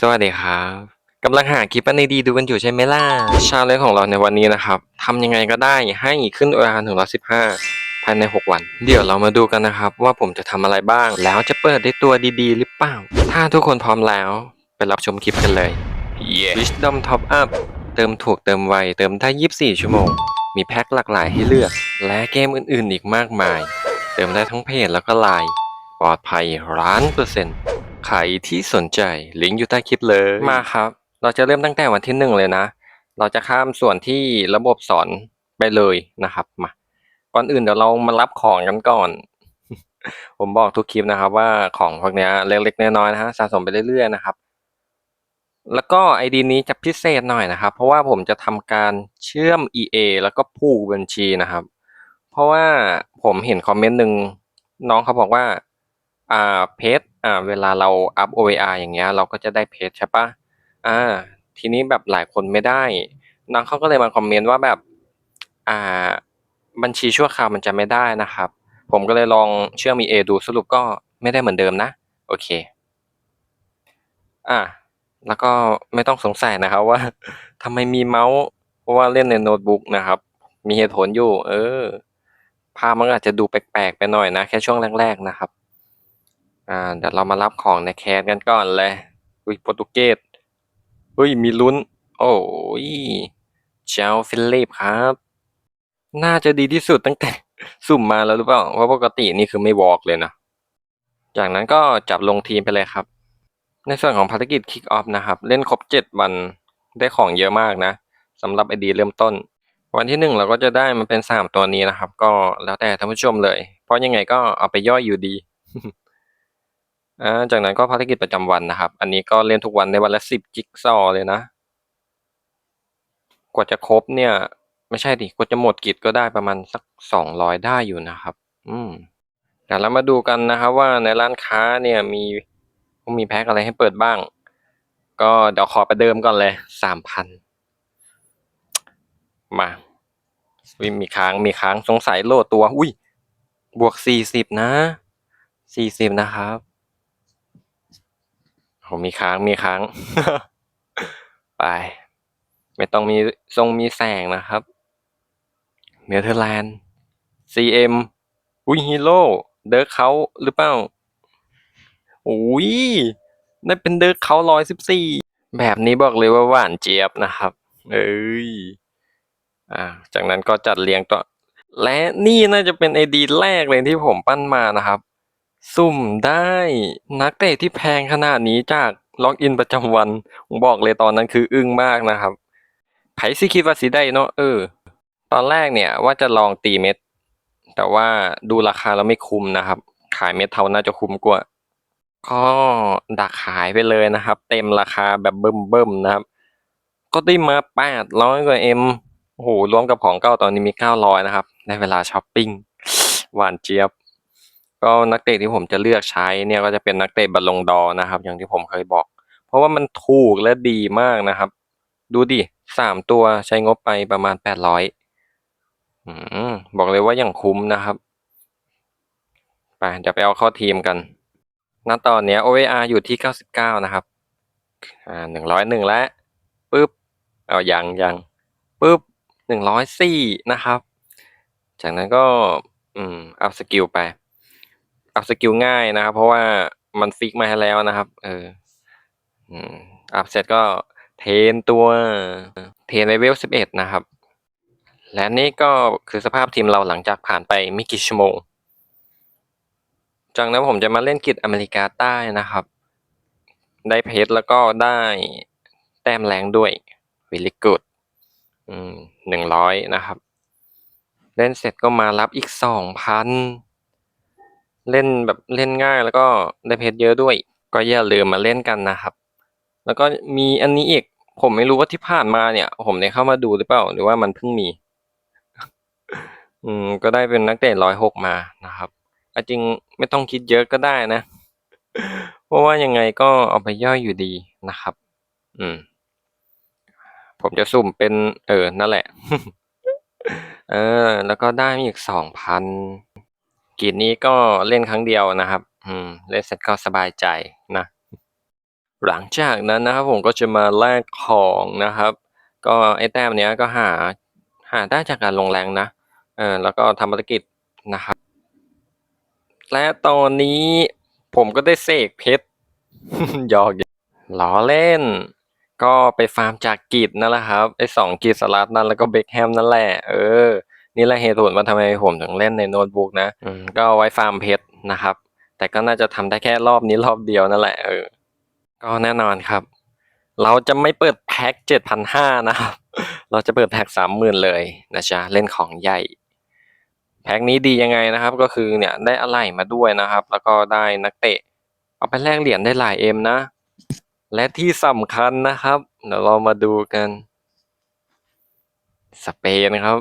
สวัสดีครับกำลังหาคลิปอันดีๆดูกันอยู่ใช่ไหมล่ะ ชาเลนจ์ของเราในวันนี้นะครับทำยังไงก็ได้ให้ขึ้นเวลาถึง115ภายใน 6 วัน เดี๋ยวเรามาดูกันนะครับ ว่าผมจะทำอะไรบ้าง แล้วจะเปิดได้ตัวดีๆ หรือเปล่า ถ้าทุกคนพร้อมแล้ว ไปรับชมคลิปกันเลย yeah. Wisdom Top Up เติมถูกเติมไว เติมได้ 24 ชั่วโมง มีแพ็คหลากหลายให้เลือก และเกมอื่นๆ อีกมากมาย เติมได้ทั้งเพจแล้วก็ไลน์ปลอดภัยร้านเปอร์เซ็นต์ ใครที่สนใจลิงก์อยู่ใต้คลิปเลยมาครับ เราจะเริ่มตั้งแต่วันที่หนึ่งเลยนะ เราจะข้ามส่วนที่ระบบสอนไปเลยนะครับมาก่อนอื่นเดี๋ยวเรามารับของกันก่อน ผมบอกทุกคลิปนะครับ ว่าของพวกนี้เล็กๆน้อยๆนะฮะสะสมไปเรื่อยๆนะครับ แล้วก็ไอดีนี้จะพิเศษหน่อยนะครับ เพราะว่าผมจะทำการเชื่อม EA แล้วก็ผูกบัญชีนะครับ เพราะว่าผมเห็นคอมเมนต์หนึ่งน้องเขาบอกว่า อ่าเพจอ่าเวลาเราอัพ OVR อย่างเงี้ยเราก็จะได้เพจใช่ปะอ่า ทีนี้แบบหลายคนไม่ได้น้องเขาก็เลยมาคอมเมนต์ว่าแบบอ่าบัญชีชั่วคราวมันจะไม่ได้นะครับ ผมก็เลยลองเชื่อม EA ดูสรุปก็ไม่ได้เหมือนเดิมนะ โอเค อ่าแล้วก็ไม่ต้องสงสัยนะครับว่าทำไมมีเมาส์เพราะว่าเล่นในโน้ตบุ๊กนะครับ มีเหตุผลอยู่ เออภาพมันอาจจะดูแปลกๆไปหน่อยนะ แค่ช่วงแรก ๆ นะครับ อ่าเดี๋ยวเรามารับของในแคสกันก่อนเลยอุ้ยโปรตุเกสอุ้ยมีลุ้น โอ้ยเจ้าฟิลิปครับ น่าจะดีที่สุดตั้งแต่สุ่มมาแล้วหรือเปล่าเพราะปกตินี่คือไม่วอล์กเลยนะ จากนั้นก็จับลงทีมไปเลยครับ ในส่วนของภารกิจ Kick Off นะครับ เล่นครบ 7 วันได้ของเยอะมากนะสำหรับไอดีเริ่มต้น วันที่หนึ่งเราก็จะได้มันเป็น 3 ตัวนี้นะครับ ก็แล้วแต่ท่านผู้ชมเลย เพราะยังไงก็เอาไปย่อยอยู่ดี อา จากนั้นก็ภารกิจประจำวันนะครับ อันนี้ก็เล่นทุกวันในวันละ 10 จิ๊กซอว์เลยนะ กว่าจะครบเนี่ย ไม่ใช่ดิ กว่าจะหมดกิจก็ได้ประมาณสัก 200 ได้อยู่นะครับ อืม เดี๋ยวเรามาดูกันนะครับว่าในร้านค้าเนี่ยมี มีแพ็คอะไรให้เปิดบ้าง ก็เดี๋ยวขอประเดิมก่อนเลย 3,000 มาวิมีค้าง มีค้าง สงสัยโหลดตัว อุ้ย บวก 40 นะ 40 นะครับ โหมีค้างมีค้าง ไป ไม่ต้องมีทรงมีแสงนะครับเนเธอร์แลนด์ CM อุ้ยฮีโร่เดิร์เขาหรือเปล่าอุ้ยได้เป็นเดิร์เขาร้อยสิบสี่แบบนี้บอกเลยว่าหวานเจี๊ยบนะครับ เอ้ยอ่าจากนั้นก็จัดเรียงต่อและนี่น่าจะเป็นไอดีแรกเลยที่ผมปั้นมานะครับ สุ่มได้นักเตะที่แพงขนาดนี้จากล็อกอินประจำวันผมบอกเลยตอนนั้นคืออึ้งมากนะครับไผสิคิดว่าสิได้เนาะเออ ตอนแรกเนี่ยว่าจะลองตีเม็ด แต่ว่าดูราคาแล้วไม่คุ้มนะครับ ขายเม็ดเท่าน่าจะคุ้มกว่าก็ดักขายไปเลยนะครับ เต็มราคาแบบเบิ่มๆนะครับ ก็ได้มาแปดร้อยกว่าเอ็มโอ้โหรวมกับของเก่าตอนนี้มีเก้าร้อยนะครับ ในเวลาช้อปปิ้งหวานเจี๊ยบ ก็นักเตะที่ผมจะเลือกใช้เนี่ย ก็จะเป็นนักเตะบัลลงดอร์นะครับ อย่างที่ผมเคยบอก เพราะว่ามันถูกและดีมากนะครับ ดูดิสามตัวใช้งบไปประมาณแปดร้อยบอกเลยว่าอย่างคุ้มนะครับไปเดี๋ยวไปเอาเข้าทีมกันณตอนเนี้ย OVR อยู่ที่ 99 นะครับ อ่า101 แล้วปึ๊บ เอายังยังปึ๊บ 104 นะครับ จากนั้นก็ อืม อัพสกิลไป อัพสกิลง่ายนะครับ เพราะว่ามันฟิกมาให้แล้วนะครับ เอออัพเสร็จก็เทนตัวเทนเลเวล11นะครับ และนี่ก็คือสภาพทีมเราหลังจากผ่านไปไม่กี่ชั่วโมง จากนั้นผมจะมาเล่นกิจอเมริกาใต้นะครับ ได้เพชรแล้วก็ได้แต้มแรงด้วย very good อืมหนึ่งร้อยนะครับ เล่นเสร็จก็มารับอีกสองพัน เล่นแบบเล่นง่ายแล้วก็ได้เพชรเยอะด้วย ก็อย่าลืมมาเล่นกันนะครับ แล้วก็มีอันนี้อีก ผมไม่รู้ว่าที่ผ่านมาเนี่ย ผมได้เข้ามาดูหรือเปล่า หรือว่ามันเพิ่งมี อืม ก็ได้เป็นนักเตะร้อยหกมานะครับอจริงไม่ต้องคิดเยอะก็ได้นะ เพราะว่ายังไงก็เอาไปย่อยอยู่ดีนะครับ อืม ผมจะสุ่มเป็น เออ นั่นแหละ เออ แล้วก็ได้อีกสองพัน กีดนี้ก็เล่นครั้งเดียวนะครับ อืม เล่นเสร็จก็สบายใจนะ หลังจากนั้นนะครับผมก็จะมาแลกของนะครับ ก็ไอ้แต้มเนี้ยก็หาหาได้จากการลงแรงนะ เออแล้วก็ทำภารกิจนะครับ และตอนนี้ผมก็ได้เสกเพชรหยอกล้อเล่น ก็ไปฟาร์มจากกิจนั่นแหละครับไอ้สองกิจสลัดนั่นแล้วก็เบคแฮมนั่นแหละ เออ นี่แหละเหตุผลว่าทำไมผมถึงเล่นในโน้ตบุ๊กนะอืมก็เอาไว้ฟาร์มเพชรนะครับ แต่ก็น่าจะทำได้แค่รอบนี้รอบเดียวนั่นแหละเออก็แน่นอนครับ เราจะไม่เปิดแพ็คเจ็ดพันห้านะครับ เราจะเปิดแพ็คสามหมื่นเลยนะจ๊ะเล่นของใหญ่แพ็คนี้ดียังไงนะครับ ก็คือเนี่ยได้อะไหล่มาด้วยนะครับ แล้วก็ได้นักเตะ เอาไปแลกเหรียญได้หลายเอ็มนะ และที่สำคัญนะครับ เดี๋ยวเรามาดูกัน สเปนครับ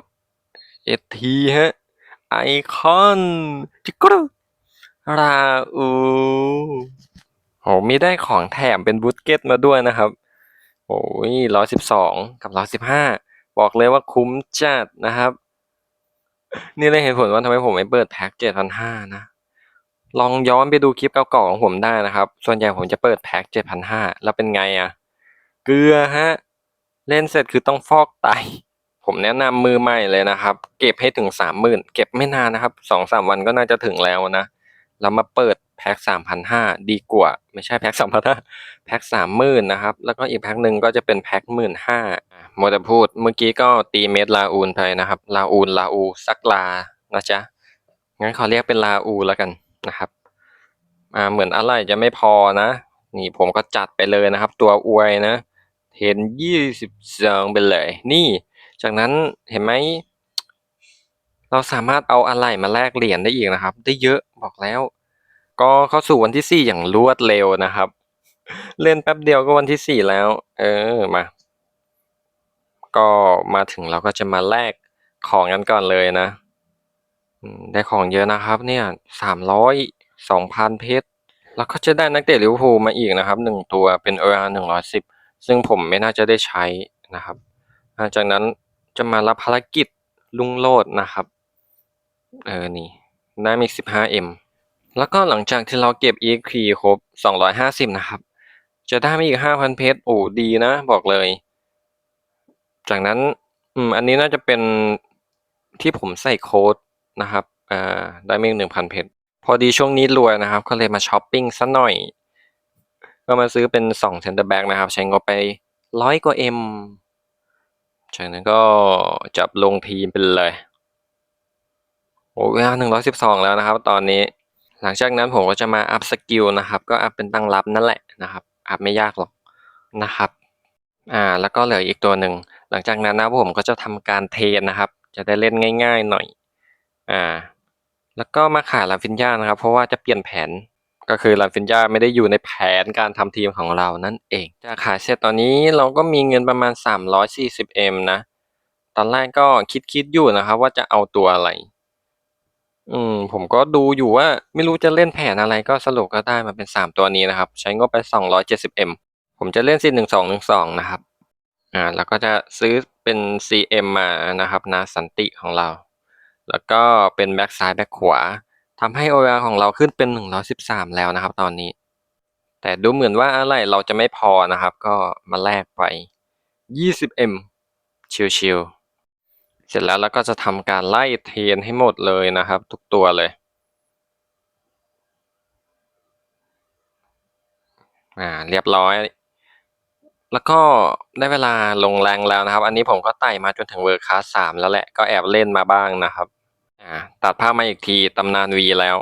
เอทีฮะ ไอคอนจิกรูราอูโหมีได้ของแถมเป็นบูตเกตมาด้วยนะครับโอ้ยร้อยสิบสองกับร้อยสิบห้าบอกเลยว่าคุ้มจัดนะครับ นี่เลยเหตุผลว่าทำไมผมไม่เปิดแพ็คเจ็ดพันห้านะ ลองย้อนไปดูคลิปเก่าๆของผมได้นะครับ ส่วนใหญ่ผมจะเปิดแพ็คเจ็ดพันห้าแล้วเป็นไงอะเกลือฮะ เล่นเสร็จคือต้องฟอกไต ผมแนะนำมือใหม่เลยนะครับ เก็บให้ถึงสามหมื่นเก็บไม่นานนะครับสองสามวันก็น่าจะถึงแล้วนะแล้วมาเปิดแพ็คสามพันห้าดีกว่า ไม่ใช่แพ็คสามพันห้าแพ็คสามหมื่นนะครับ แล้วก็อีกแพ็คหนึ่งก็จะเป็นแพ็คหมื่นห้าโมดพูดเมื่อกี้ก็ตีเม็ดลาอูนไปนะครับ ลาอูนลาอูซักลานะจ๊ะงั้นขอเรียกเป็นลาอูแล้วกันนะครับอ่าเหมือนอะไรจะไม่พอนะ นี่ผมก็จัดไปเลยนะครับ ตัวอวยนะ เห็นยี่สิบสองไปเลย นี่ จากนั้นเห็นไหมเราสามารถเอาอะไรมาแลกเหรียญได้อีกนะครับ ได้เยอะบอกแล้ว ก็เข้าสู่วันที่สี่อย่างรวดเร็วนะครับ เล่นแป๊บเดียวก็วันที่สี่แล้ว เออมา ก็มาถึงเราก็จะมาแลกของกันก่อนเลยนะได้ของเยอะนะครับ เนี่ยสามร้อยสองพันเพชรแล้วก็จะได้นักเตะลิเวอร์พูลมาอีกนะครับหนึ่งตัวเป็นเออาหนึ่งร้อยสิบซึ่งผมไม่น่าจะได้ใช้นะครับ จากนั้น จะมารับภารกิจลุงโลดนะครับ เออ นี่ได้มีสิบห้าเอ็มแล้วก็หลังจากที่เราเก็บ EXP ครบสองร้อยห้าสิบนะครับ จะได้มาอีกห้าพันเพชร โอ้ ดีนะ บอกเลย จากนั้น อืม อันนี้น่าจะเป็นที่ผมใส่โค้ดนะครับ อ่า ได้มาอีกหนึ่งพันเพชร พอดีช่วงนี้รวยนะครับ ก็เลยมาช้อปปิ้งซะหน่อย ก็มาซื้อเป็นสองเซนเตอร์แบ็กนะครับ ใช้งบไปร้อยกว่าเอ็ม จากนั้นก็จับลงทีมไปเลยโอ้เวลาหนึ่งร้อยสิบสองแล้วนะครับ ตอนนี้หลังจากนั้นผมก็จะมาอัพสกิลนะครับ ก็อัพเป็นตั้งรับนั่นแหละนะครับ อัพไม่ยากหรอกนะครับ อ่า แล้วก็เหลืออีกตัวหนึ่ง หลังจากนั้นนะผมก็จะทำการเทนนะครับ จะได้เล่นง่าย ๆ หน่อย อ่า แล้วก็มาขายลาฟินยานะครับ เพราะว่าจะเปลี่ยนแผน ก็คือลาฟินยาไม่ได้อยู่ในแผนการทำทีมของเรานั่นเองจะขายเสร็จตอนนี้เราก็มีเงินประมาณ 340M นะ ตอนแรกก็คิดๆอยู่นะครับว่าจะเอาตัวอะไร อืม ผมก็ดูอยู่ว่าไม่รู้จะเล่นแผนอะไรก็สรุปก็ได้มาเป็นสามตัวนี้นะครับ ใช้งบไป 270M ผมจะเล่น41212นะครับ อ่า แล้วก็จะซื้อเป็น CM มานะครับนาสันติของเรา แล้วก็เป็นแบ็กซ้ายแบ็กขวา ทำให้ OR ของเราขึ้นเป็น 113 แล้วนะครับ ตอนนี้ แต่ดูเหมือนว่าอะไรเราจะไม่พอนะครับ ก็มาแลกไป 20M ชิวๆเสร็จแล้วเราก็จะทำการไล่เทนให้หมดเลยนะครับ ทุกตัวเลยอ่าเรียบร้อย แล้วก็ได้เวลาลงแรงแล้วนะครับ อันนี้ผมก็ไต่มาจนถึงเวอร์คลาสสามแล้วแหละก็แอบเล่นมาบ้างนะครับ อ่าตัดภาพมาอีกทีตำนานวีแล้ว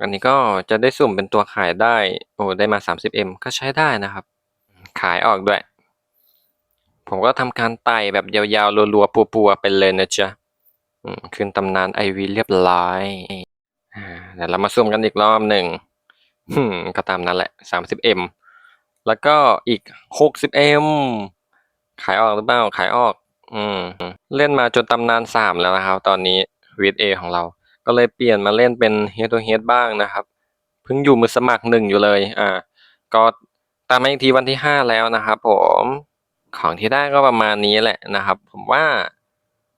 อันนี้ก็จะได้สุ่มเป็นตัวขายได้ โอ้ได้มา 30M ก็ใช้ได้นะครับ ขายออกด้วย ผมก็ทำการไต่แบบยาวๆรัวๆปัวๆไปเลยนะจ๊ะขึ้นตำนานไอวีเรียบร้อยเดี๋ยวเรามาสุ่มกันอีกรอบหนึ่งก็ตามนั้นแหละ 30M แล้วก็อีก 60M ขายออกหรือเปล่า ขายออก อืม เล่นมาจนตำนานสามแล้วนะครับ ตอนนี้วีดเอของเรา ก็เลยเปลี่ยนมาเล่นเป็น Head to Head บ้างนะครับ เพิ่งอยู่มือสมัครหนึ่งอยู่เลย อ่า ก็ตามมาอีกทีวันที่ห้าแล้วนะครับผมของที่ได้ก็ประมาณนี้แหละนะครับ ผมว่า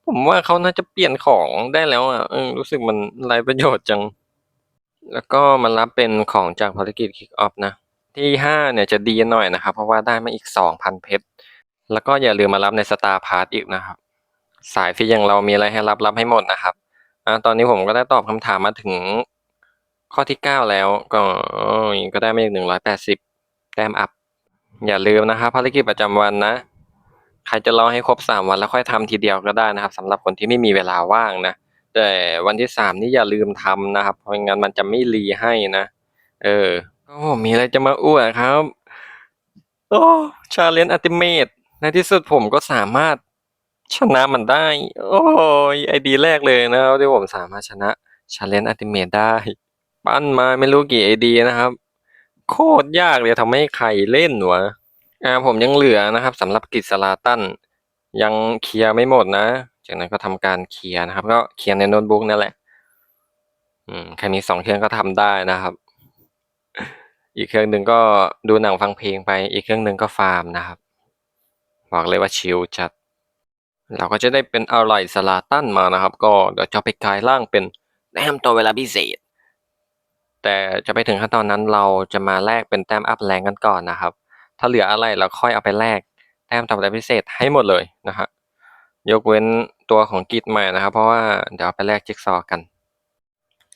ผมว่าเขาน่าจะเปลี่ยนของได้แล้วอะเออรู้สึกมันไร้ประโยชน์จัง แล้วก็มารับเป็นของจากภารกิจ Kick Off นะ ที่ห้าเนี่ยจะดีหน่อยนะครับ เพราะว่าได้มาอีกสองพันเพชร แล้วก็อย่าลืมมารับในสตาร์พาร์ทอีกนะครับ สายฟรีอย่างเรามีอะไรให้รับรับให้หมดนะครับอ่าตอนนี้ผมก็ได้ตอบคำถามมาถึงข้อที่เก้าแล้วก็ก็ได้มาอีกหนึ่งร้อยแปดสิบแต้มอัพ อย่าลืมนะครับภารกิจประจำวันนะ ใครจะรอให้ครบสามวันแล้วค่อยทำทีเดียวก็ได้นะครับสำหรับคนที่ไม่มีเวลาว่างนะแต่วันที่สามนี่อย่าลืมทำนะครับ เพราะงั้นมันจะไม่รีให้นะ เออก็ผมมีอะไรจะมาอ้วดครับ โอ้ชาเลนจ์อัติเมต ที่สุดผมก็สามารถชนะมันได้ โอ้ยไอดีแรกเลยนะครับที่ผมสามารถชนะชาเลนจ์อัติเมตได้ ปั้นมาไม่รู้กี่ไอดีนะครับ โคตรยากเลยทำให้ใครเล่นวะอ่าผมยังเหลือนะครับสำหรับกิจสลาตันยังเคลียร์ไม่หมดนะ จากนั้นก็ทำการเคลียร์นะครับ ก็เคลียร์ในโน้ตบุ๊กนั่นแหละ อืมใครมีสองเครื่องก็ทำได้นะครับ อีกเครื่องหนึ่งก็ดูหนังฟังเพลงไป อีกเครื่องหนึ่งก็ฟาร์มนะครับ บอกเลยว่าชิลจัด เราก็จะได้เป็นอะไรสลาตันมานะครับ ก็เดี๋ยวจะไปกลายร่างเป็นแต้มตัวเวลาพิเศษ แต่จะไปถึงขั้นตอนนั้นเราจะมาแลกเป็นแต้มอัพแรงกันก่อนนะครับ ถ้าเหลืออะไรเราค่อยเอาไปแลกแต้มตัวเวลาพิเศษให้หมดเลยนะฮะยกเว้นตัวของกิจใหม่นะครับ เพราะว่าเดี๋ยวเอาไปแลกจิ๊กซอวกัน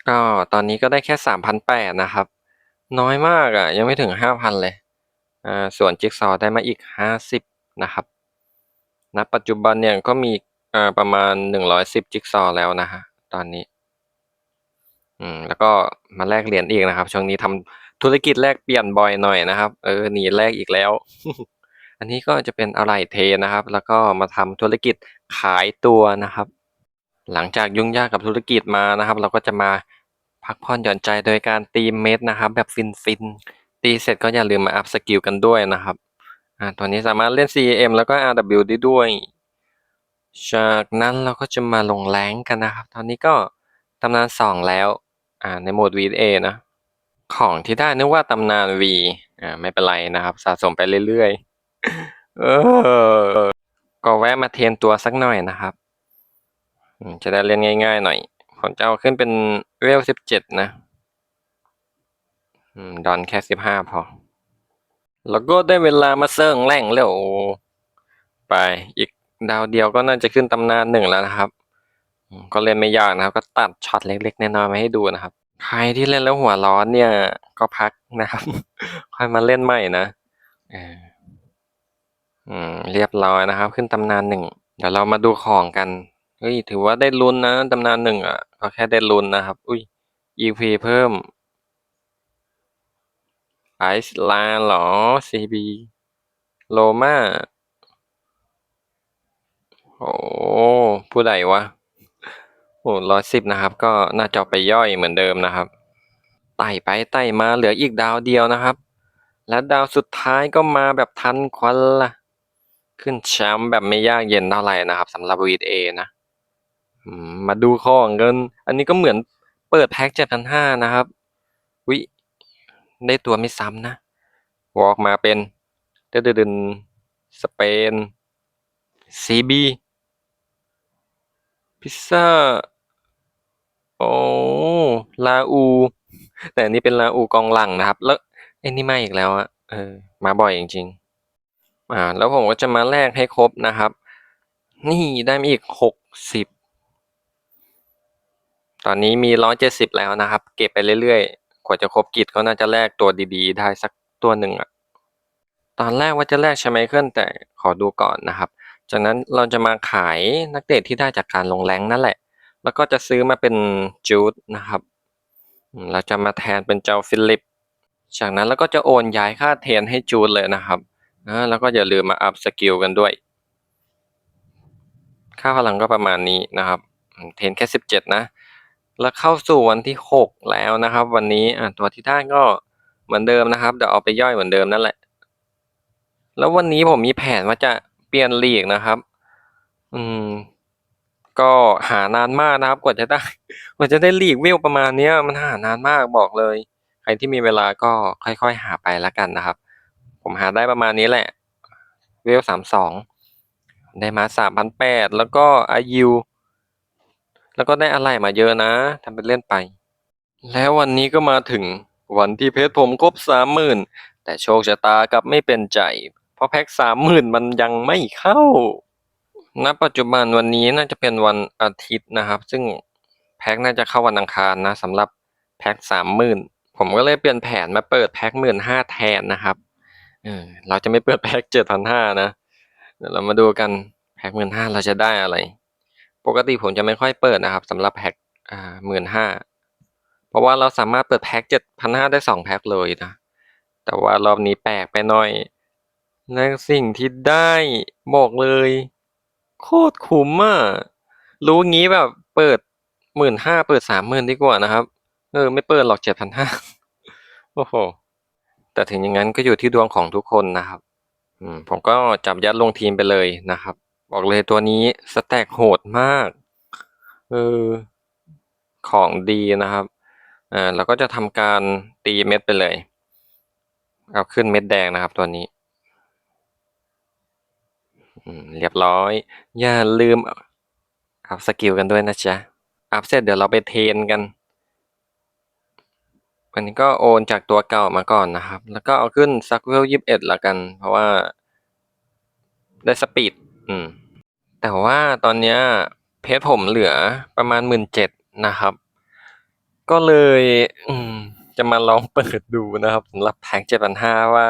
ก็ตอนนี้ก็ได้แค่สามพันแปดนะครับ น้อยมากอะ ยังไม่ถึงห้าพันเลยอ่าส่วนจิ๊กซอได้มาอีกห้าสิบ นะครับณปัจจุบันเนี่ยก็มีประมาณหนึ่งร้อยสิบจิ๊กซอว์แล้วนะฮะตอนนี้อืมแล้วก็มาแลกเหรียญอีกนะครับ ช่วงนี้ทำธุรกิจแลกเปลี่ยนบ่อยหน่อยนะครับ เออหนีแลกอีกแล้ว อันนี้ก็จะเป็นอะไรเทนะครับ แล้วก็มาทำธุรกิจขายตัวนะครับ หลังจากยุ่งยากกับธุรกิจมานะครับ เราก็จะมาพักผ่อนหย่อนใจโดยการตีเม็ดนะครับ แบบฟินๆตีเสร็จก็อย่าลืมมาอัพสกิลกันด้วยนะครับ อ่าตัวนี้สามารถเล่น CM แล้วก็ RW ได้ด้วย จากนั้นเราก็จะมาลงแรงกันนะครับ ตอนนี้ก็ตำนานสองแล้ว อ่า ในโหมด VA นะ ของที่ได้นึกว่าตำนาน V อ่า ไม่เป็นไรนะครับ สะสมไปเรื่อยๆ เออ ก็แวะมาเทนตัวสักหน่อยนะครับ จะได้เล่นง่ายๆหน่อย ผมจะเอาขึ้นเป็นเวลสิบเจ็ดนะอืมดอนแค่สิบห้าพอ แล้วก็ได้เวลามาเซิร์งแร่งแล้ว ไปอีกดาวเดียวก็น่าจะขึ้นตำนานหนึ่งแล้วนะครับ ก็เล่นไม่ยากนะครับ ก็ตัดช็อตเล็กๆแน้อยๆมาให้ดูนะครับ ใครที่เล่นแล้วหัวร้อนเนี่ย ก็พักนะครับค่อยมาเล่นใหม่นะอออืมเรียบร้อยนะครับ ขึ้นตำนานหนึ่งเดี๋ยวเรามาดูของกันเฮ้ยถือว่าได้ลุ้นนะตำนานหนึ่งอะก็แค่ได้ลุ้นนะครับ อุ้ย EP เพิ่ม ไอซ์ลาหรอ CB โลมาโอ้ผู้ใดวะโอ้ร้อยสิบนะครับ ก็น่าจะไปย่อยเหมือนเดิมนะครับไต่ไปไต่มาเหลืออีกดาวเดียวนะครับ และดาวสุดท้ายก็มาแบบทันควันละขึ้นแชมป์แบบไม่ยากเย็นเท่าไหร่นะครับสำหรับ VA นะอืมมาดูของกัน อันนี้ก็เหมือนเปิดแพ็กเจ็ดพันห้านะครับ วิ ได้ตัวไม่ซ้ำนะวอล์กมาเป็นเดดดึนสเปน CB พิซซ่าโอ้ลาอู แต่นนี้เป็นลาอูกองหลังนะครับ แล้วไอ้นี่มาอีกแล้วอะเออมาบ่อยจริงๆอ่าแล้วผมก็จะมาแลกให้ครบนะครับ นี่ได้มาอีกหกสิบตอนนี้มีร้อยเจ็ดสิบแล้วนะครับ เก็บไปเรื่อยๆ ว่าจะครบกิจก็น่าจะแลกตัวดีๆ ได้สักตัวหนึ่งอะตอนแรกว่าจะแลกใช่ไหมเคลื่อนแต่ขอดูก่อนนะครับ จากนั้นเราจะมาขายนักเตะที่ได้จากการลงแรงนั่นแหละ แล้วก็จะซื้อมาเป็นจูดนะครับเราจะมาแทนเป็นเจ้าฟิลิป จากนั้นเราก็จะโอนย้ายค่าเทนให้จูดเลยนะครับแล้วก็อย่าลืมมาอัพสกิลกันด้วย ค่าพลังก็ประมาณนี้นะครับ เทนแค่สิบเจ็ดนะ แล้วเข้าสู่วันที่หกแล้วนะครับ วันนี้อ่าตัวที่ได้ก็เหมือนเดิมนะครับเดี๋ยวเอาไปย่อยเหมือนเดิมนั่นแหละ แล้ววันนี้ผมมีแผนว่าจะเปลี่ยนลีกนะครับ อืม ก็หานานมากนะครับ กว่าจะได้กว่าจะได้ลีกวิวประมาณเนี้ย มันหานานมากบอกเลย ใครที่มีเวลาก็ค่อยๆ หาไปล้วกันนะครับ ผมหาได้ประมาณนี้แหละเวลสามสองได้มาสามพันแปดแล้วก็อายุ แล้วก็ได้อะไรมาเยอะนะทำเป็นเล่นไป แล้ววันนี้ก็มาถึงวันที่เพชรผมครบสามหมื่นแต่โชคชะตากลับไม่เป็นใจ เพราะแพ็กสามหมื่นมันยังไม่เข้าณปัจจุบันวันนี้น่าจะเป็นวันอาทิตย์นะครับ ซึ่งแพ็กน่าจะเข้าวันอังคารนะสำหรับแพ็กสามหมื่นผมก็เลยเปลี่ยนแผนมาเปิดแพ็กหมื่นห้าแทนนะครับเออเราจะไม่เปิดแพ็กเจ็ดพันห้านะเดี๋ยวเรามาดูกันแพ็กหมื่นห้าเราจะได้อะไร ปกติผมจะไม่ค่อยเปิดนะครับสำหรับแพ็กอ่าหมื่นห้าเพราะว่าเราสามารถเปิดแพ็กเจ็ดพันห้าได้สองแพ็กเลยนะ แต่ว่ารอบนี้แปลกไปหน่อยและสิ่งที่ได้บอกเลย โคตรคุ้มอะรู้งี้แบบเปิดหมื่นห้าเปิดสามหมื่นดีกว่านะครับ เออ ไม่เปิดหรอกเจ็ดพันห้าโอ้โห แต่ถึงอย่างนั้นก็อยู่ที่ดวงของทุกคนนะครับ อืมผมก็จับยัดลงทีมไปเลยนะครับ บอกเลยตัวนี้สแต็กโหดมากเออของดีนะครับอ่าเราก็จะทำการตีเม็ดไปเลยเอาขึ้นเม็ดแดงนะครับตัวนี้เรียบร้อย อย่าลืมอัพสกิลกันด้วยนะจ๊ะ อัพเสร็จเดี๋ยวเราไปเทนกันวันนี้ก็โอนจากตัวเก่ามาก่อนนะครับ แล้วก็เอาขึ้นซักเวลยี่สิบเอ็ดละกัน เพราะว่าได้สปีด อืม แต่ว่าตอนเนี้ยเพชรผมเหลือประมาณหมื่นเจ็ดนะครับ ก็เลย อืม จะมาลอง เปิดดูนะครับสำหรับแพ็กเจ็ดพันห้าว่า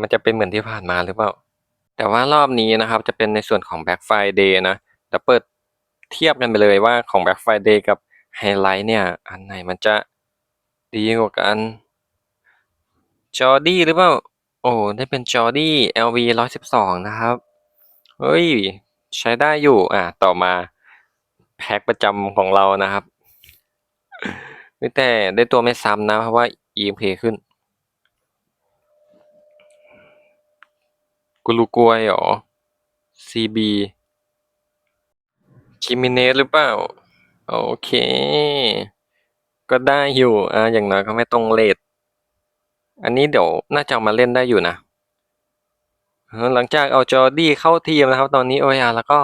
มันจะเป็นเหมือนที่ผ่านมาหรือเปล่า แต่ว่ารอบนี้นะครับ จะเป็นในส่วนของ Black Friday นะเดี๋ยวเปิดเทียบกันไปเลยว่าของ Black Friday กับไฮไลท์เนี่ย อันไหนมันจะดีกว่ากัน จอร์ดี้หรือเปล่า โอ้ ได้เป็นจอร์ดี้ LV ร้อยสิบสองนะครับ เฮ้ย ใช้ได้อยู่ อะ ต่อมา แพ็กประจำของเรานะครับแต่ได้ตัวไม่ซ้ำนะ เพราะว่า EMP ขึ้น กุลูกวยหรอ CB คิมิเนสหรือเปล่า โอเค ก็ได้อยู่ อ่าอย่างน้อยก็ไม่ตรงเลท อันนี้เดี๋ยวน่าจะมาเล่นได้อยู่นะ หลังจากเอาจอร์ดี้เข้าทีมนะครับ ตอนนี้โอ้ยแล้วก็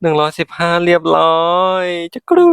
หนึ่งร้อยสิบห้าเรียบร้อยจะกรู